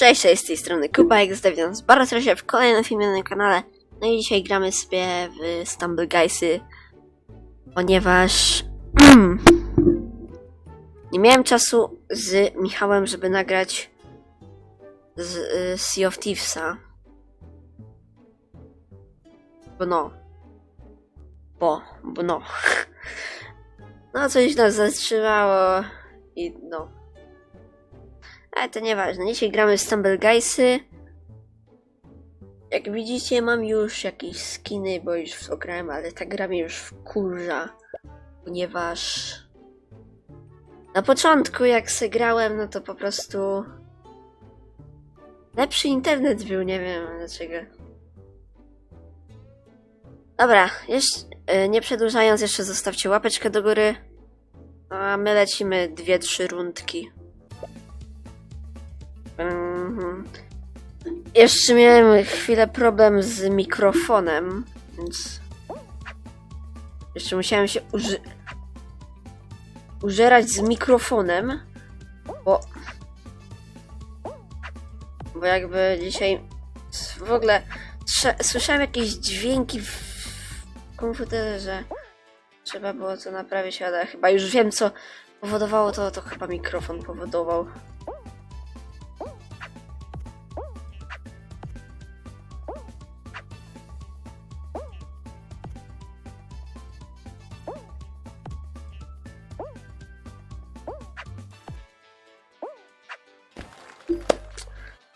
Cześć, cześć, z tej strony Kuba, jak witam was bardzo serdecznie w kolejnym filmie na kanale. No i dzisiaj gramy sobie w Stumble Guysy, ponieważ nie miałem czasu z Michałem, żeby nagrać z y, Sea of Thievesa. Bo no. Bo, bo no. No, coś nas zatrzymało i no. Ale to nieważne. Dzisiaj gramy w Stumble Guysy. Jak widzicie, mam już jakieś skiny, bo już w to grałem, ale ta gra mnie już wkurza. Ponieważ... Na początku, jak se grałem, no to po prostu... Lepszy internet był, nie wiem dlaczego. Dobra, jeszcze, nie przedłużając, jeszcze zostawcie łapeczkę do góry. A my lecimy dwie, trzy rundki. Mhm. Jeszcze miałem chwilę problem z mikrofonem, więc jeszcze musiałem się uży... użerać z mikrofonem, bo bo jakby dzisiaj w ogóle słyszałem jakieś dźwięki w komputerze, że trzeba było to naprawić, ale chyba już wiem co powodowało to, to chyba mikrofon powodował.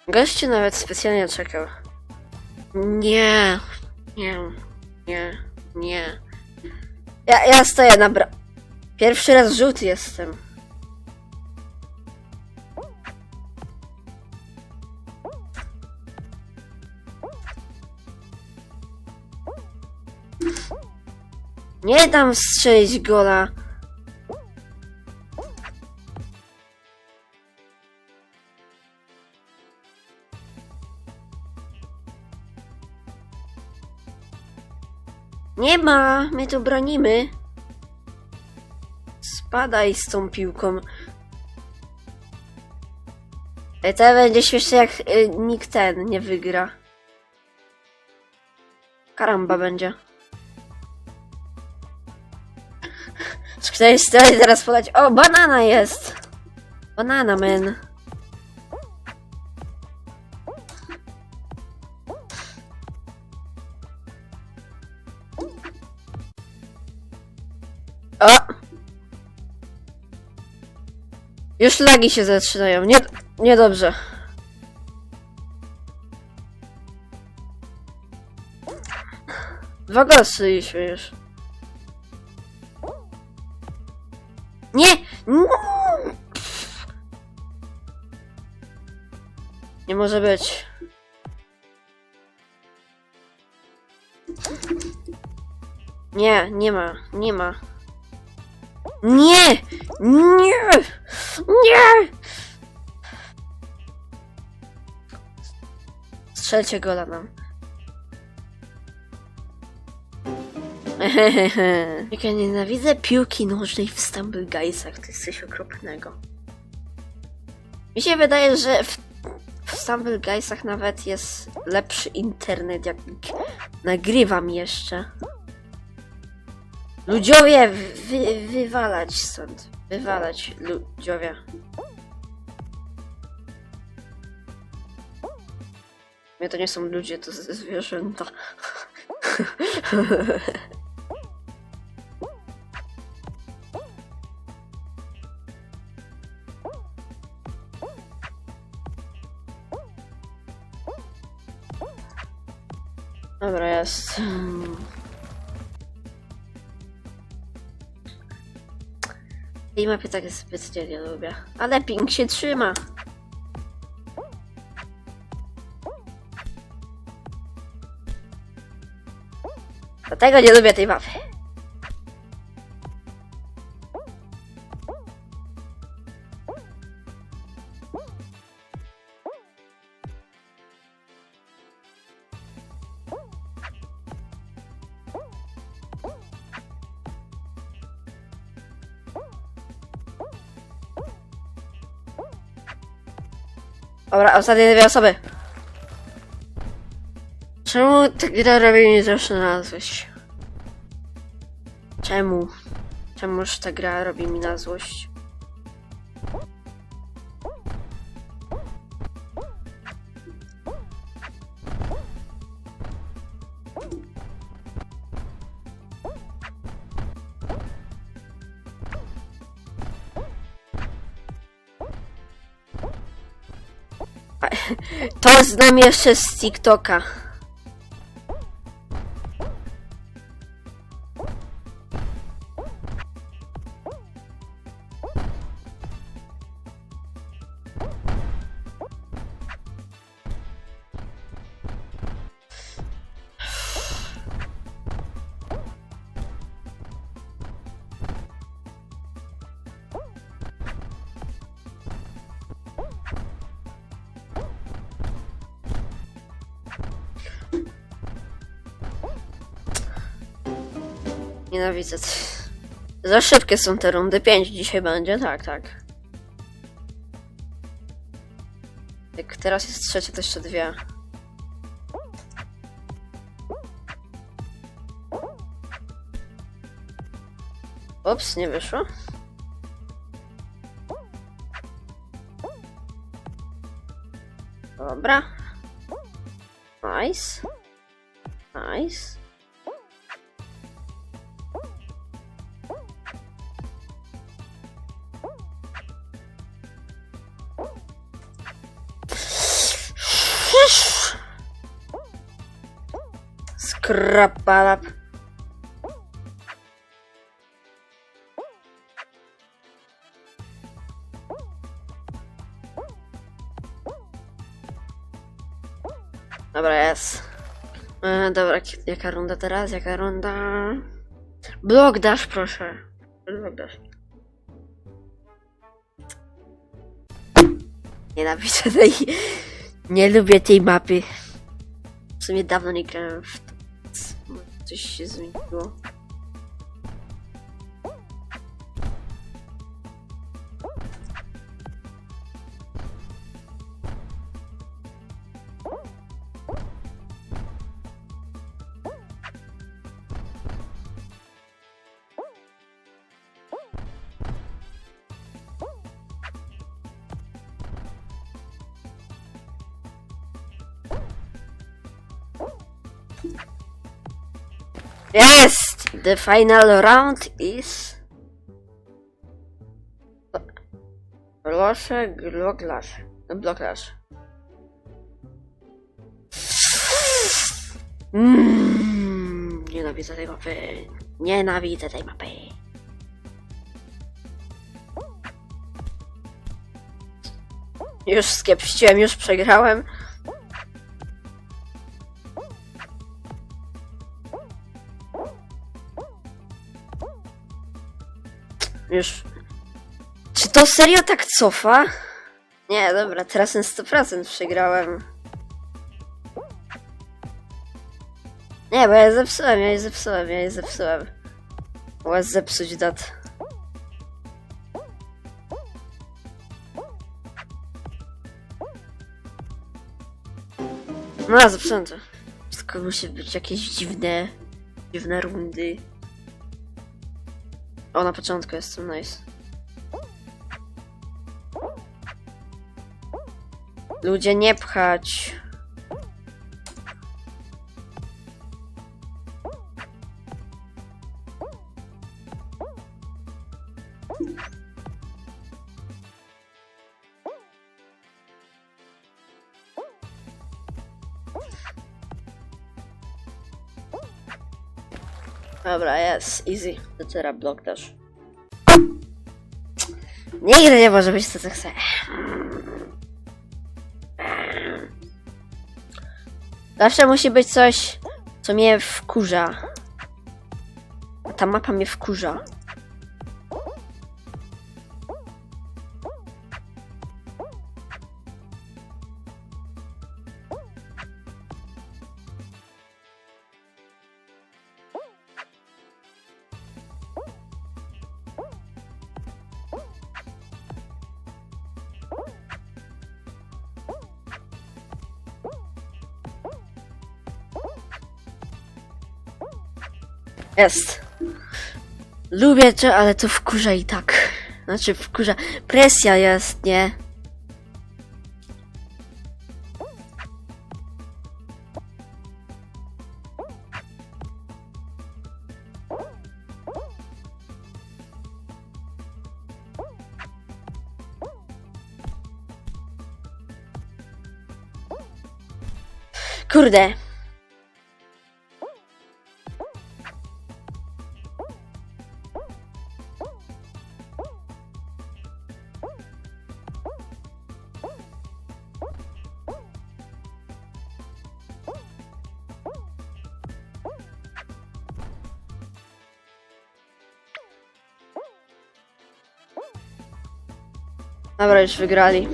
Gościu nawet specjalnie czekał. Nie, nie, nie, nie. Ja, ja stoję na bra... Pierwszy raz żółty jestem. Nie dam strzelić gola. Nie ma, my tu bronimy. Spadaj z tą piłką. E, To będzie śmieszne jak y, nikt ten nie wygra. Karamba będzie. Z której strony teraz podać? O, banana jest! Banana man. Już lagi się zaczynają. Nie, niedobrze. Dwa głosy już. Nie! Nie może być. Nie, nie ma, nie ma. Nie! Nie! Nie! Strzelcie gola nam. Jak ja nienawidzę piłki nożnej w Stumble Guysach, to jest coś okropnego. Mi się wydaje, że w, w Stumble Guysach nawet jest lepszy internet, jak nagrywam jeszcze. Ludziowie, wy, wywalać stąd. Wywalać, ludziowie. Mnie to nie są ludzie, to zwierzęta. Dobra, jest. Tej mapy tak zbytnie nie lubię. Ale ping się trzyma. Dlatego nie lubię tej mapy. Dobra, ostatnie dwie osoby. Czemu ta gra robi mi zawsze na złość? Czemu? Czemuż ta gra robi mi na złość? To znam jeszcze z TikToka. Nienawidzę. Za szybkie są te rundy. 5 dzisiaj będzie, tak, tak. Jak teraz jest trzecia, to jeszcze dwie. Ups, nie wyszło. Dobra. Nice. Nice. Skrapalap. Dobra, jest. E, dobra, jaka runda teraz? Jaka runda? Blok dash, proszę. Blok dash. Nienawidzę tej... Nie lubię tej mapy. W sumie dawno nie grałem w X21. Yes! The final round is... Losze, gloglasz. Bloklasz. No, mm, nienawidzę tej mapy. Nienawidzę tej mapy. Już skiepściłem, już przegrałem. Już. Czy to serio tak cofa? Nie, dobra, teraz na 100% przegrałem. Nie, bo ja zepsułem, ja je zepsułem, ja je zepsułem. Łaz zepsuć dat. No, zepsułem to. Wszystko musi być jakieś dziwne, dziwne rundy. O, na początku jestem nice. Ludzie nie pchać. Dobra, jest, easy. To teraz blok też. Nigdy nie może być to, co chcę. Zawsze musi być coś, co mnie wkurza. Ta mapa mnie wkurza. Jest. Lubię to, ale to wkurza i tak. Znaczy wkurza. Presja jest, nie? Kurde. Dobra, już wygrali.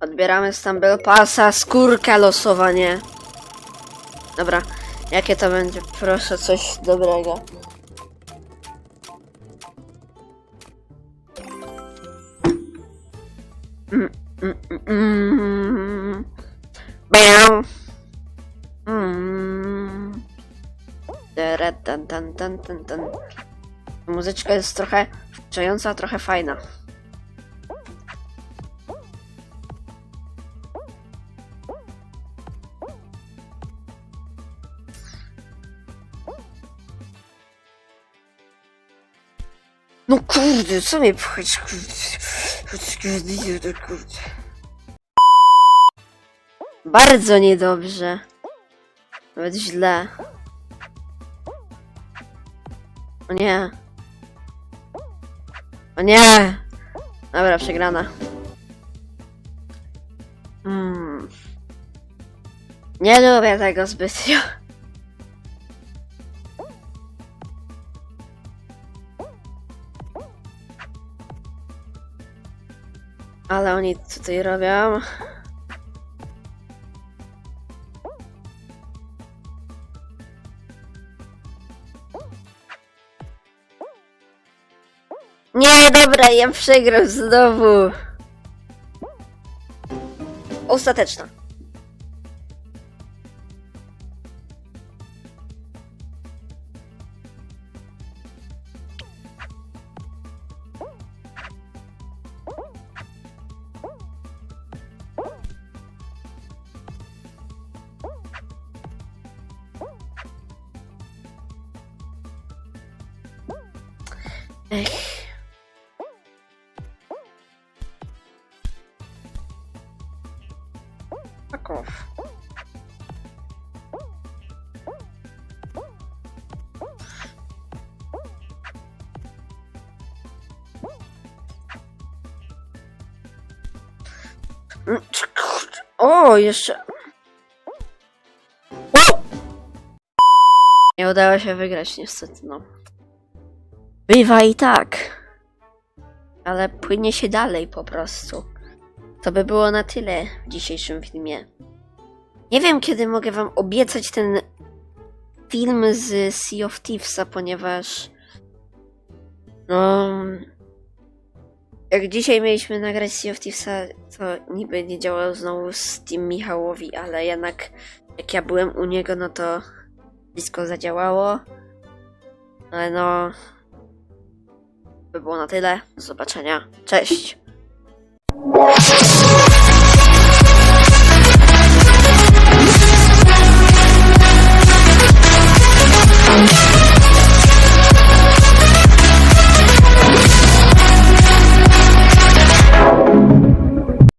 Odbieramy Stumble Passa, skórka losowanie. Dobra, jakie to będzie? Proszę, coś dobrego. Mm. Muzyczka jest trochę wczająca, trochę fajna. No kurde, co mnie pchać, kurde. Kurde, kurde. Bardzo niedobrze. Nawet źle. O nie. O nie! Dobra, przegrana. Hmm. Nie lubię tego zbytnio. Ale oni tutaj robią. Nie, dobra, ja przegram znowu. Ostateczna. Ech. Fuck off. O, jeszcze. Nie udało się wygrać, niestety, no. Bywa i tak. Ale płynie się dalej po prostu. To by było na tyle w dzisiejszym filmie. Nie wiem, kiedy mogę wam obiecać ten film z Sea of Thievesa, ponieważ no jak dzisiaj mieliśmy nagrać Sea of Thievesa, to niby nie działał znowu z Team Michałowi, ale jednak jak ja byłem u niego, no to blisko zadziałało. Ale no by było na tyle. Do zobaczenia. Cześć!